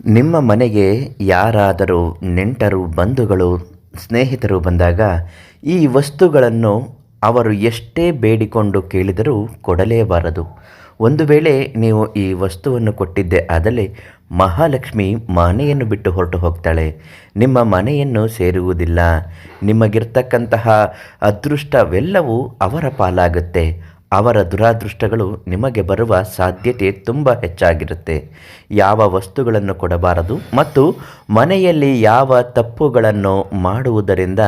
ನಿಮ್ಮ ಮನೆಗೆ ಯಾರಾದರೂ ನೆಂಟರು, ಬಂಧುಗಳು, ಸ್ನೇಹಿತರು ಬಂದಾಗ ಈ ವಸ್ತುಗಳನ್ನು ಅವರು ಎಷ್ಟೇ ಬೇಡಿಕೊಂಡು ಕೇಳಿದರೂ ಕೊಡಲೇಬಾರದು ಒಂದು ವೇಳೆ ನೀವು ಈ ವಸ್ತುವನ್ನು ಕೊಟ್ಟಿದ್ದೆ ಆದಲ್ಲಿ ಮಹಾಲಕ್ಷ್ಮಿ ಮನೆಯನ್ನು ಬಿಟ್ಟು ಹೊರಟು ಹೋಗ್ತಾಳೆ. ನಿಮ್ಮ ಮನೆಯನ್ನು ಸೇರುವುದಿಲ್ಲ. ನಿಮಗಿರ್ತಕ್ಕಂತಹ ಅದೃಷ್ಟವೆಲ್ಲವೂ ಅವರ ಪಾಲಾಗುತ್ತೆ. ಅವರ ದುರಾದೃಷ್ಟಗಳು ನಿಮಗೆ ಬರುವ ಸಾಧ್ಯತೆ ತುಂಬ ಹೆಚ್ಚಾಗಿರುತ್ತೆ. ಯಾವ ವಸ್ತುಗಳನ್ನು ಕೊಡಬಾರದು ಮತ್ತು ಮನೆಯಲ್ಲಿ ಯಾವ ತಪ್ಪುಗಳನ್ನು ಮಾಡುವುದರಿಂದ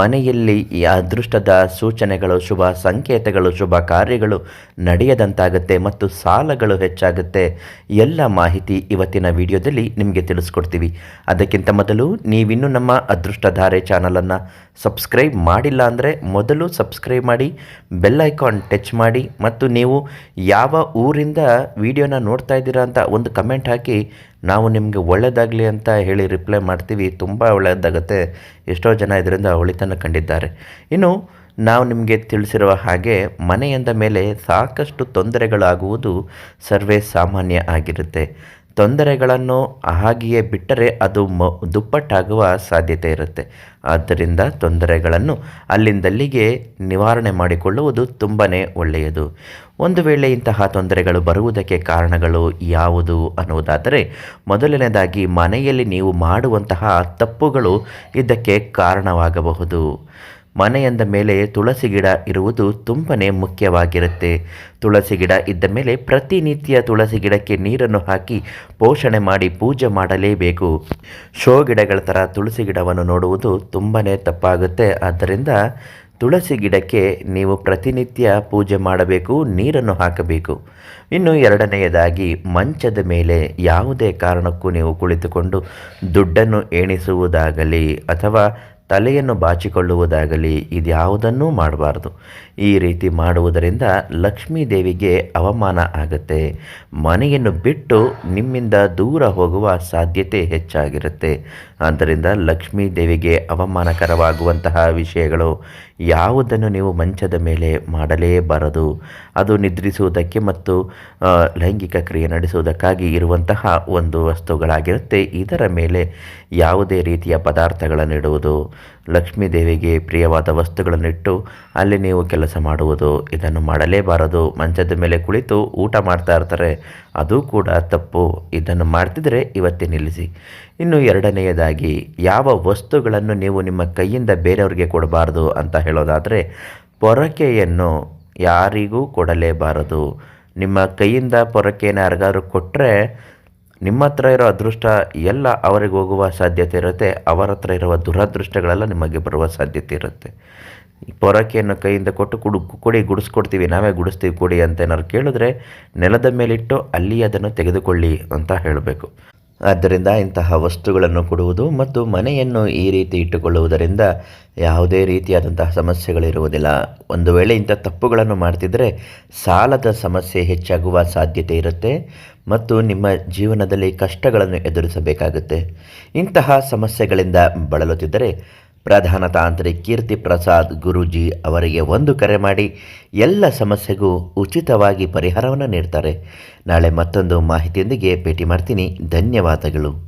ಮನೆಯಲ್ಲಿ ಅದೃಷ್ಟದ ಸೂಚನೆಗಳು, ಶುಭ ಸಂಕೇತಗಳು, ಶುಭ ಕಾರ್ಯಗಳು ನಡೆಯದಂತಾಗುತ್ತೆ ಮತ್ತು ಸಾಲಗಳು ಹೆಚ್ಚಾಗುತ್ತೆ. ಎಲ್ಲ ಮಾಹಿತಿ ಇವತ್ತಿನ ವಿಡಿಯೋದಲ್ಲಿ ನಿಮಗೆ ತಿಳಿಸ್ಕೊಡ್ತೀವಿ. ಅದಕ್ಕಿಂತ ಮೊದಲು ನೀವಿನ್ನೂ ನಮ್ಮ ಅದೃಷ್ಟಧಾರೆ ಚಾನಲನ್ನು ಸಬ್ಸ್ಕ್ರೈಬ್ ಮಾಡಿಲ್ಲ ಅಂದರೆ ಮೊದಲು ಸಬ್ಸ್ಕ್ರೈಬ್ ಮಾಡಿ ಬೆಲ್ ಐಕಾನ್ ಟಚ್ ಮಾಡಿ ಮತ್ತು ನೀವು ಯಾವ ಊರಿಂದ ವಿಡಿಯೋನ ನೋಡ್ತಾ ಇದ್ದೀರಾ ಅಂತ ಒಂದು ಕಮೆಂಟ್ ಹಾಕಿ. ನಾವು ನಿಮಗೆ ಒಳ್ಳೆಯದಾಗಲಿ ಅಂತ ಹೇಳಿ ರಿಪ್ಲೈ ಮಾಡ್ತೀವಿ. ತುಂಬ ಒಳ್ಳೆಯದಾಗುತ್ತೆ ಎಷ್ಟೋ ಜನ ಇದರಿಂದ ಒಳಿತನ್ನು ಕಂಡಿದ್ದಾರೆ. ಇನ್ನು ನಾವು ನಿಮಗೆ ತಿಳಿಸಿರುವ ಹಾಗೆ ಮನೆಯಿಂದ ಮೇಲೆ ಸಾಕಷ್ಟು ತೊಂದರೆಗಳಾಗುವುದು ಸರ್ವೇ ಸಾಮಾನ್ಯ ಆಗಿರುತ್ತೆ. ತೊಂದರೆಗಳನ್ನು ಹಾಗೆಯೇ ಬಿಟ್ಟರೆ ಅದು ಮ, ದುಪ್ಪಟ್ಟಾಗುವ ಸಾಧ್ಯತೆ ಇರುತ್ತೆ. ಆದ್ದರಿಂದ ತೊಂದರೆಗಳನ್ನು ಅಲ್ಲಿಂದಲ್ಲಿಗೆ ನಿವಾರಣೆ ಮಾಡಿಕೊಳ್ಳುವುದು ತುಂಬಾ ಒಳ್ಳೆಯದು. ಒಂದು ವೇಳೆ ಇಂತಹ ತೊಂದರೆಗಳು ಬರುವುದಕ್ಕೆ ಕಾರಣಗಳು ಯಾವುದು ಅನ್ನುವುದಾದರೆ, ಮೊದಲನೇದಾಗಿ ಮನೆಯಲ್ಲಿ ನೀವು ಮಾಡುವಂತಹ ತಪ್ಪುಗಳು ಇದಕ್ಕೆ ಕಾರಣವಾಗಬಹುದು. ಮನೆಯಂದ ಮೇಲೆ ತುಳಸಿ ಗಿಡ ಇರುವುದು ತುಂಬನೇ ಮುಖ್ಯವಾಗಿರುತ್ತೆ. ತುಳಸಿ ಗಿಡ ಇದ್ದ ಮೇಲೆ ಪ್ರತಿನಿತ್ಯ ತುಳಸಿ ಗಿಡಕ್ಕೆ ನೀರನ್ನು ಹಾಕಿ ಪೋಷಣೆ ಮಾಡಿ ಪೂಜೆ ಮಾಡಲೇಬೇಕು. ಶೋ ಗಿಡಗಳ ಥರ ತುಳಸಿ ಗಿಡವನ್ನು ನೋಡುವುದು ತುಂಬನೇ ತಪ್ಪಾಗುತ್ತೆ. ಆದ್ದರಿಂದ ತುಳಸಿ ಗಿಡಕ್ಕೆ ನೀವು ಪ್ರತಿನಿತ್ಯ ಪೂಜೆ ಮಾಡಬೇಕು, ನೀರನ್ನು ಹಾಕಬೇಕು. ಇನ್ನು ಎರಡನೆಯದಾಗಿ ಮಂಚದ ಮೇಲೆ ಯಾವುದೇ ಕಾರಣಕ್ಕೂ ನೀವು ಕುಳಿತುಕೊಂಡು ದುಡ್ಡನ್ನು ಎಣಿಸುವುದಾಗಲಿ ಅಥವಾ ತಲೆಯನ್ನು ಬಾಚಿಕೊಳ್ಳುವುದಾಗಲಿ ಇದ್ಯಾವುದನ್ನೂ ಮಾಡಬಾರ್ದು. ಈ ರೀತಿ ಮಾಡುವುದರಿಂದ ಲಕ್ಷ್ಮೀ ದೇವಿಗೆ ಅವಮಾನ ಆಗುತ್ತೆ. ಮನೆಯನ್ನು ಬಿಟ್ಟು ನಿಮ್ಮಿಂದ ದೂರ ಹೋಗುವ ಸಾಧ್ಯತೆ ಹೆಚ್ಚಾಗಿರುತ್ತೆ. ಆದ್ದರಿಂದ ಲಕ್ಷ್ಮೀ ದೇವಿಗೆ ಅವಮಾನಕರವಾಗುವಂತಹ ವಿಷಯಗಳು ಯಾವುದನ್ನು ನೀವು ಮಂಚದ ಮೇಲೆ ಮಾಡಲೇಬಾರದು. ಅದು ನಿದ್ರಿಸುವುದಕ್ಕೆ ಮತ್ತು ಲೈಂಗಿಕ ಕ್ರಿಯೆ ನಡೆಸುವುದಕ್ಕಾಗಿ ಇರುವಂತಹ ಒಂದು ವಸ್ತುಗಳಾಗಿರುತ್ತೆ. ಇದರ ಮೇಲೆ ಯಾವುದೇ ರೀತಿಯ ಪದಾರ್ಥಗಳನ್ನು ಇಡುವುದು ಲಕ್ಷ್ಮೀ ದೇವಿಗೆ ಪ್ರಿಯವಾದ ವಸ್ತುಗಳನ್ನಿಟ್ಟು ಅಲ್ಲಿ ನೀವು ಕೆಲಸ ಮಾಡುವುದು, ಇದನ್ನು ಮಾಡಲೇಬಾರದು. ಮಂಚದ ಮೇಲೆ ಕುಳಿತು ಊಟ ಮಾಡ್ತಾ ಇರ್ತಾರೆ. ಅದು ಕೂಡ ತಪ್ಪು. ಇದನ್ನು ಮಾಡ್ತಿದ್ರೆ ಇವತ್ತೇ ನಿಲ್ಲಿಸಿ. ಇನ್ನು ಎರಡನೆಯದಾಗಿ, ಯಾವ ವಸ್ತುಗಳನ್ನು ನೀವು ನಿಮ್ಮ ಕೈಯಿಂದ ಬೇರೆಯವರಿಗೆ ಕೊಡಬಾರ್ದು ಅಂತ ಹೇಳೋದಾದರೆ, ಪೊರಕೆಯನ್ನು ಯಾರಿಗೂ ಕೊಡಲೇಬಾರದು. ನಿಮ್ಮ ಕೈಯಿಂದ ಪೊರಕೆಯನ್ನು ಯಾರಿಗಾದ್ರೂ ಕೊಟ್ಟರೆ ನಿಮ್ಮ ಹತ್ರ ಇರೋ ಅದೃಷ್ಟ ಎಲ್ಲ ಅವರಿಗೆ ಹೋಗುವ ಸಾಧ್ಯತೆ ಇರುತ್ತೆ, ಅವರ ಹತ್ರ ಇರುವ ದುರದೃಷ್ಟಗಳೆಲ್ಲ ನಿಮಗೆ ಬರುವ ಸಾಧ್ಯತೆ ಇರುತ್ತೆ. ಪೊರಕೆಯನ್ನು ಕೈಯಿಂದ ಕೊಟ್ಟು ಕುಡು, ಕೊಡಿ, ಗುಡಿಸ್ಕೊಡ್ತೀವಿ, ನಾವೇ ಗುಡಿಸ್ತೀವಿ, ಕೊಡಿ ಅಂತ ಏನಾದ್ರು ಕೇಳಿದ್ರೆ ನೆಲದ ಮೇಲಿಟ್ಟು ಅಲ್ಲಿ ಅದನ್ನು ತೆಗೆದುಕೊಳ್ಳಿ ಅಂತ ಹೇಳಬೇಕು. ಆದ್ದರಿಂದ ಇಂತಹ ವಸ್ತುಗಳನ್ನು ಕೊಡುವುದು ಮತ್ತು ಮನೆಯನ್ನು ಈ ರೀತಿ ಇಟ್ಟುಕೊಳ್ಳುವುದರಿಂದ ಯಾವುದೇ ರೀತಿಯಾದಂತಹ ಸಮಸ್ಯೆಗಳಿರುವುದಿಲ್ಲ. ಒಂದು ವೇಳೆ ಇಂಥ ತಪ್ಪುಗಳನ್ನು ಮಾಡ್ತಿದ್ದರೆ ಸಾಲದ ಸಮಸ್ಯೆ ಹೆಚ್ಚಾಗುವ ಸಾಧ್ಯತೆ ಇರುತ್ತೆ ಮತ್ತು ನಿಮ್ಮ ಜೀವನದಲ್ಲಿ ಕಷ್ಟಗಳನ್ನು ಎದುರಿಸಬೇಕಾಗುತ್ತೆ. ಇಂತಹ ಸಮಸ್ಯೆಗಳಿಂದ ಬಳಲುತ್ತಿದ್ದರೆ ಪ್ರಧಾನ ತಾಂತ್ರಿಕ್ ಕೀರ್ತಿ ಪ್ರಸಾದ್ ಗುರೂಜಿ ಅವರಿಗೆ ಒಂದು ಕರೆ ಮಾಡಿ, ಎಲ್ಲ ಸಮಸ್ಯೆಗೂ ಉಚಿತವಾಗಿ ಪರಿಹಾರವನ್ನು ನೀಡ್ತಾರೆ. ನಾಳೆ ಮತ್ತೊಂದು ಮಾಹಿತಿಯೊಂದಿಗೆ ಭೇಟಿ ಮಾಡ್ತೀನಿ. ಧನ್ಯವಾದಗಳು.